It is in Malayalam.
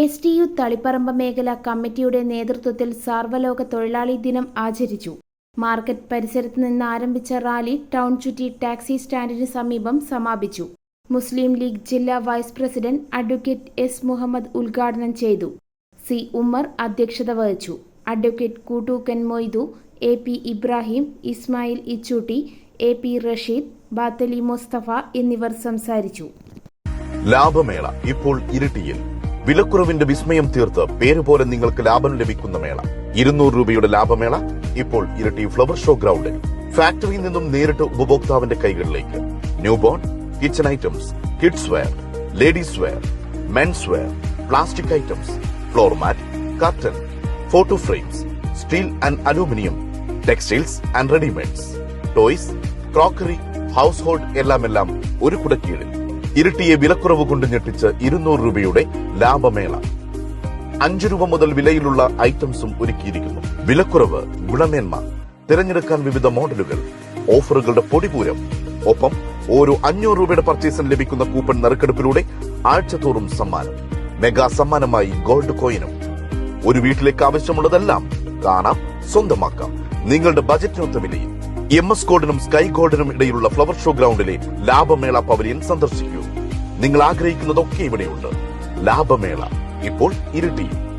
എസ് ടി യു തളിപ്പറമ്പ് മേഖല കമ്മിറ്റിയുടെ നേതൃത്വത്തിൽ സർവലോക തൊഴിലാളി ദിനം ആചരിച്ചു. മാർക്കറ്റ് പരിസരത്ത് നിന്ന് ആരംഭിച്ച റാലി ടൗൺ ചുറ്റി ടാക്സി സ്റ്റാൻഡിന് സമീപം സമാപിച്ചു. മുസ്ലിം ലീഗ് ജില്ലാ vice president advocate S Muhammad ഉദ്ഘാടനം ചെയ്തു. സി ഉമ്മർ അധ്യക്ഷത വഹിച്ചു. Advocate Koottookkan Moidu A P Ibrahim Ismail Ichootti A P Rasheed Bathali Mustafa എന്നിവർ സംസാരിച്ചു. ലാഭമേള ഇപ്പോൾ ഇരിട്ടിയിൽ. വിലക്കുറവിന്റെ വിസ്മയം തീർത്ത് പേരുപോലെ നിങ്ങൾക്ക് ലാഭം ലഭിക്കുന്ന മേള. ഇരുന്നൂറ് രൂപയുടെ ലാഭമേള ഇപ്പോൾ ഇരട്ടി ഫ്ലവർ ഷോ ഗ്രൗണ്ടിൽ. ഫാക്ടറിയിൽ നിന്നും നേരിട്ട് ഉപഭോക്താവിന്റെ കൈകളിലേക്ക്. New born kitchen items kids wear ladies wear men's wear plastic items floor mat curtain photo frames steel and aluminium textiles and readymades toys crockery household എല്ലാം എല്ലാം ഒരു കുടക്കീഴിൽ. ഇരട്ടിയെ വിലക്കുറവ് കൊണ്ട് ഞെട്ടിച്ച് ഇരുന്നൂറ് രൂപയുടെ ലാഭമേള. അഞ്ചു രൂപ മുതൽ വിലയിലുള്ള ഐറ്റംസും ഒരുക്കിയിരിക്കുന്നു. വിലക്കുറവ് ഗുണമേന്മ തിരഞ്ഞെടുക്കാൻ വിവിധ മോഡലുകൾ ഓഫറുകളുടെ പൊടിപൂരം. ഒപ്പം ഓരോ അഞ്ഞൂറ് രൂപയുടെ പർച്ചേസിന് ലഭിക്കുന്ന കൂപ്പൺ നറുക്കെടുപ്പിലൂടെ ആഴ്ചതോറും സമ്മാനം. മെഗാ സമ്മാനമായി ഗോൾഡ് കോയിനും ഒരു വീട്ടിലേക്ക് ആവശ്യമുള്ളതെല്ലാം കാണാം സ്വന്തമാക്കാം. നിങ്ങളുടെ ബജറ്റിനൊത്ത വിലയിൽ എം എസ് ഗോൾഡിനും സ്കൈ ഗോൾഡിനും ഇടയിലുള്ള ഫ്ലവർ ഷോ ഗ്രൗണ്ടിലെ ലാഭമേള പവലിയൻ സന്ദർശിക്കൂ. നിങ്ങൾ ആഗ്രഹിക്കുന്നതൊക്കെ ഇവിടെയുണ്ട്. ലാഭമേള. ഇപ്പോൾ ഇരിട്ടിയിൽ